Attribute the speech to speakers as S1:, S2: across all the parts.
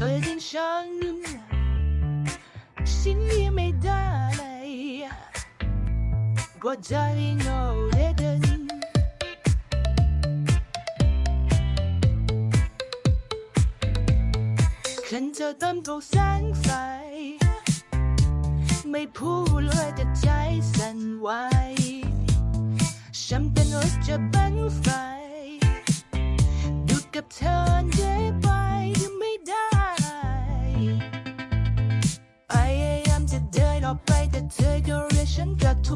S1: ธอทิ้งฉันฉันยังไม่ได้ก็ใจโง่เด่นฉันจะเติมถูกแสงไฟไม่พูดเลยแต่ใจสั่นไหว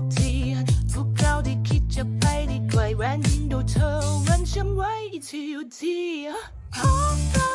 S1: กลับทุกทีพวกเราได้คิดจะไปได้ไกลแหวนยิงดูเธอรันฉันไว้ที่อยู่ที่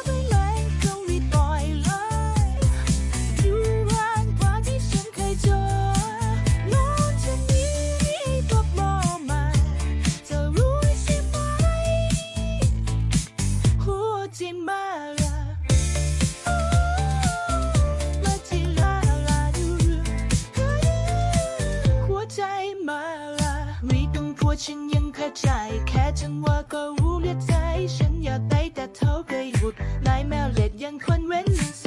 S1: ฉันยังเข้าใจ แค่จังหวะก็รู้เลือดใจ ฉันอยากได้แต่เธอเคยหยุดนายแมวเล็ดยังคนเว้นสุด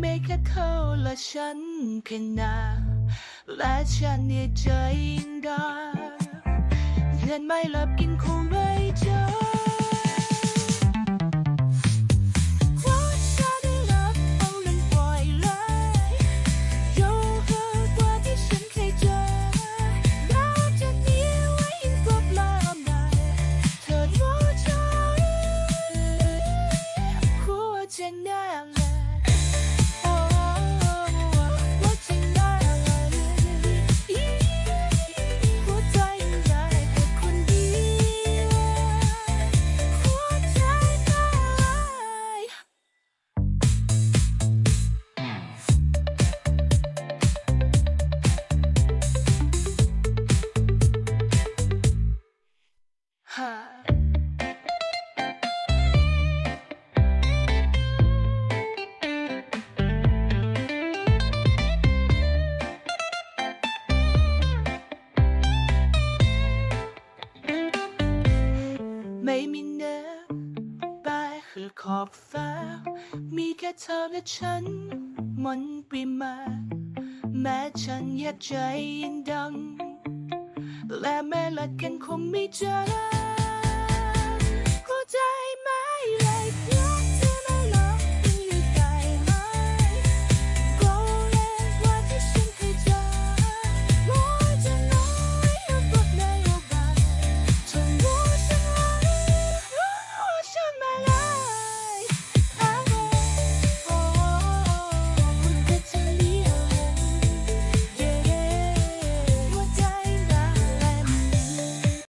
S1: ไม่แค่เขาและฉันแค่นาและฉันเนี่ยใจอิงดาเงินไม่หลับกินคงไม่เจอ ไม่มีเนื้อปลายคือขอบฟ้า มีแค่เธอและฉันมนต์ปริมา แม้ฉันอยากใจยังดัง และแม้ละกันคงไม่เจอ